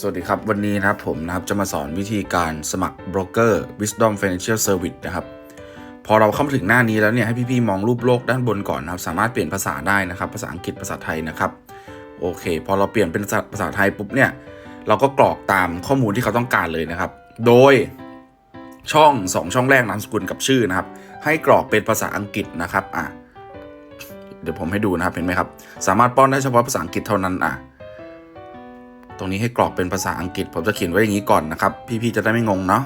สวัสดีครับ วันนี้นะครับผมนะครับจะมาสอนวิธีการสมัคร broker Wisdom Financial Service นะครับ พอเราเข้ามาถึงหน้านี้แล้วเนี่ยให้พี่ๆมองรูปโลกด้านบนก่อนนะครับ สามารถเปลี่ยนภาษาได้นะครับ ภาษาอังกฤษภาษาไทยนะครับ โอเค พอเราเปลี่ยนเป็นภาษาภาษาไทยปุ๊บเนี่ย เราก็กรอกตามข้อมูลที่เขาต้องการเลยนะครับ โดยช่อง 2 ช่องแรกนามสกุลกับชื่อนะครับ ให้กรอกเป็นภาษาอังกฤษนะครับอะเดี๋ยวผมให้ดูนะครับเห็นไหมครับ สามารถป้อนได้เฉพาะภาษาอังกฤษเท่านั้นอะ ตรงนี้ให้กรอกเป็นภาษาอังกฤษ ผมจะเขียนไว้อย่างนี้ก่อนนะครับ พี่ๆจะได้ไม่งงเนาะ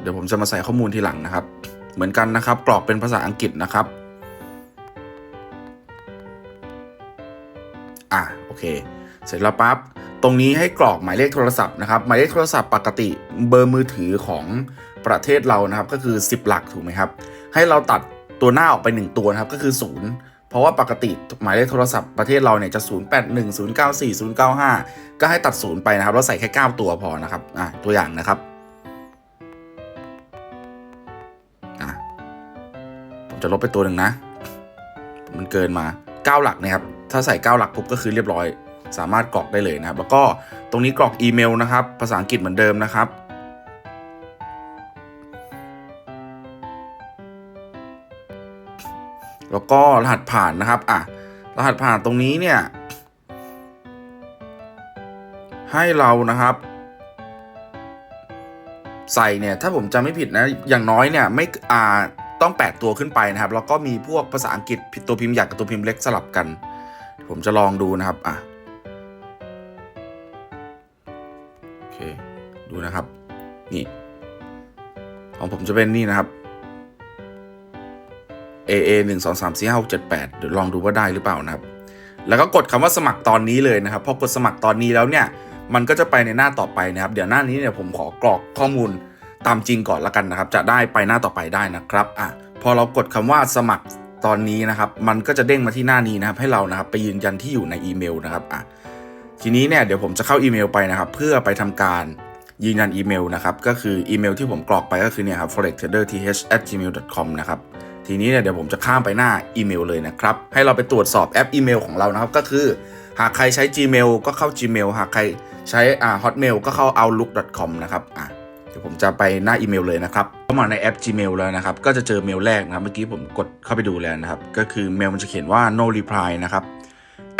เดี๋ยวผมจะมาใส่ข้อมูลทีหลังนะครับ เหมือนกันนะครับ กรอกเป็นภาษาอังกฤษนะครับอะโอเค เสร็จแล้วปั๊บตรงนี้ให้กรอกหมายเลขโทรศัพท์นะครับ หมายเลขโทรศัพท์ปกติเบอร์มือถือของประเทศเรานะครับ ก็คือ 10 หลักถูกไหมครับ ให้เราตัดตัวหน้าออกไป 1 ตัวนะครับก็คือ 0 เพราะว่าปกติหมายเลขโทรศัพท์ประเทศเราเนี่ยจะ 0 8 1 0 9 4 0 9 5 ก็ให้ตัด 0 ไปนะครับ แล้วใส่แค่ 9 ตัวพอนะครับอะตัวอย่างนะครับอะผมจะลบไปตัวหนึ่งนะ มันเกินมา 9 หลักนะครับ ถ้าใส่ 9 หลักปุ๊บก็คือเรียบร้อย สามารถกรอกได้เลยนะครับ แล้วก็ตรงนี้กรอกอีเมลนะครับ ภาษาอังกฤษเหมือนเดิมนะครับ แล้วก็รหัสผ่านนะครับอะรหัสผ่านตรงนี้เนี่ย ให้เรานะครับ ใส่เนี่ยถ้าผมจำไม่ผิดนะ อย่างน้อยเนี่ยไม่อ่าต้อง 8 ตัวขึ้นไปนะครับ แล้วก็มีพวกภาษาอังกฤษตัวพิมพ์ใหญ่กับตัวพิมพ์เล็กสลับกัน ผมจะลองดูนะครับอะโอเค ดูนะครับ นี่ ของผมจะเป็นนี่นะครับ AA 1 2 3 4 5 6 7 8เดี๋ยวลองดูว่าได้หรือเปล่านะครับ แล้วก็กดคำว่าสมัครตอนนี้เลยนะครับ พอกดสมัครตอนนี้แล้วเนี่ย มันก็จะไปในหน้าต่อไปนะครับ เดี๋ยวหน้านี้เนี่ยผมขอกรอกข้อมูลตามจริงก่อนละกันนะครับ จะได้ไปหน้าต่อไปได้นะครับ อะ พอเรากดคำว่าสมัครตอนนี้นะครับ มันก็จะเด้งมาที่หน้านี้นะครับ ให้เรานะครับไปยืนยันที่อยู่ในอีเมลนะครับ อะ ทีนี้เนี่ยเดี๋ยวผมจะเข้าอีเมลไปนะครับ เพื่อไปทำการยืนยันอีเมลนะครับ ก็คืออีเมลที่ผมกรอกไปก็คือเนี่ยครับ forextraderth@gmail.com นะครับ ทีนี้เนี่ยเดี๋ยวผมจะข้ามไปหน้าอีเมลเลยนะครับ ให้เราไปตรวจสอบแอปอีเมลของเรานะครับ ก็คือ หากใครใช้ Gmail ก็เข้า Gmail หากใครใช้อ่า Hotmail ก็เข้า outlook.com นะครับอะเดี๋ยวผมจะไปหน้าอีเมลเลยนะครับเข้ามาในแอป Gmail แล้วนะครับ ก็จะเจอเมลแรกนะครับ เมื่อกี้ผมกดเข้าไปดูแล้วนะครับ ก็คือเมลมันจะเขียนว่า no reply นะครับ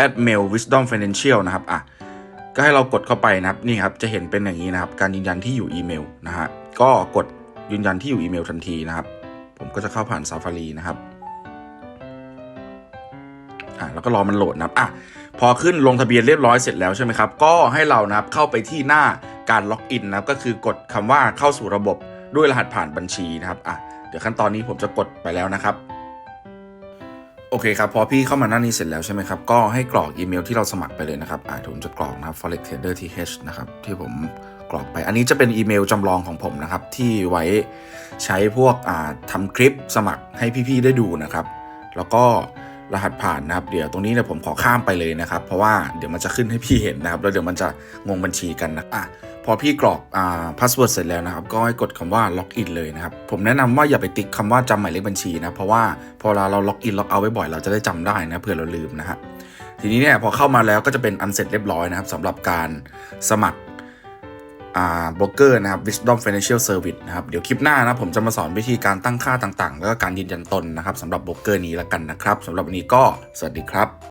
at mail wisdom financial นะครับอะก็ให้เรากดเข้าไปนะครับนี่ครับจะเห็นเป็นอย่างนี้นะครับ การยืนยันที่อยู่อีเมลนะฮะก็กดยืนยันที่อยู่อีเมลทันทีนะครับ ผมก็จะเข้าผ่าน Safari นะครับอะแล้วก็รอมันโหลดนะครับอะพอขึ้นลงทะเบียนเรียบร้อยเสร็จแล้วใช่ไหมครับ ก็ให้เรานะครับเข้าไปที่หน้าการล็อกอินนะครับก็คือกดคำว่าเข้าสู่ระบบด้วยรหัสผ่านบัญชีนะครับอะเดี๋ยวขั้นตอนนี้ผมจะกดไปแล้วนะครับโอเคครับพอพี่เข้ามาหน้านี้เสร็จแล้วใช่ไหมครับก็ให้กรอกอีเมลที่เราสมัครไปเลยนะครับอ่าผมจะกรอกนะครับ forex trader th นะครับที่ผม กรอกไป อันนี้จะเป็นอีเมลจำลองของผมนะครับ ที่ไว้ใช้พวกทำคลิปสมัครให้พี่ๆได้ดูนะครับ แล้วก็รหัสผ่านนะครับ เดี๋ยวตรงนี้เนี่ยผมขอข้ามไปเลยนะครับ เพราะว่าเดี๋ยวมันจะขึ้นให้พี่เห็นนะครับ แล้วเดี๋ยวมันจะงงบัญชีกันนะอะพอพี่กรอกอ่าพาสเวิร์ดเสร็จแล้วนะครับ ก็ให้กดคำว่าล็อกอินเลยนะครับ ผมแนะนำว่าอย่าไปติ๊กคำว่าจำหมายเลขบัญชีนะเพราะว่าพอเราเราล็อกอินล็อกเอาไว้บ่อยเราจะได้จำได้นะเผื่อเราลืมนะฮะทีนี้เนี่ยพอเข้ามาแล้วก็จะเป็นอันเสร็จเรียบร้อยนะครับสำหรับการสมัคร บล็อกเกอร์นะครับ Wisdom Financial Service นะครับ เดี๋ยวคลิปหน้านะผมจะมาสอนวิธีการตั้งค่าต่างๆ แล้วก็การยืนยันตนนะครับสำหรับบล็อกเกอร์นี้แล้วกันนะครับสำหรับวันนี้ก็สวัสดีครับ